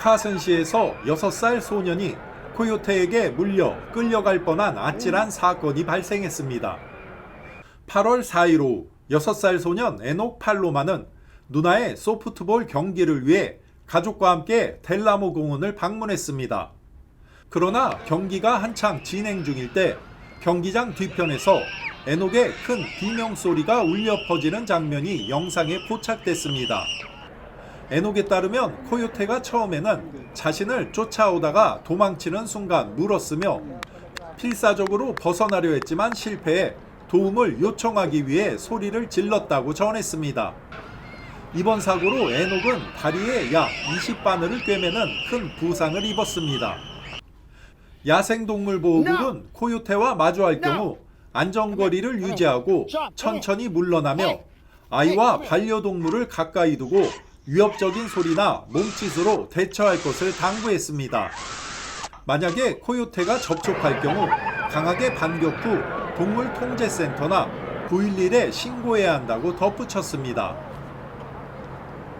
위스카슨시에서 6살 소년이 코요테에게 물려 끌려갈 뻔한 아찔한 사건이 발생했습니다. 8월 4일 오후 6살 소년 에녹 팔로마는 누나의 소프트볼 경기를 위해 가족과 함께 델라모 공원을 방문했습니다. 그러나 경기가 한창 진행 중일 때 경기장 뒤편에서 에녹의 큰 비명 소리가 울려 퍼지는 장면이 영상에 포착됐습니다. 에녹에 따르면 코요테가 처음에는 자신을 쫓아오다가 도망치는 순간 물었으며 필사적으로 벗어나려 했지만 실패해 도움을 요청하기 위해 소리를 질렀다고 전했습니다. 이번 사고로 에녹은 다리에 약 20바늘을 꿰매는 큰 부상을 입었습니다. 야생동물보호국은 코요테와 마주할 경우 안전거리를 유지하고 천천히 물러나며 아이와 반려동물을 가까이 두고 위협적인 소리나 몸짓으로 대처할 것을 당부했습니다. 만약에 코요테가 접촉할 경우 강하게 반격 후 동물통제센터나 911에 신고해야 한다고 덧붙였습니다.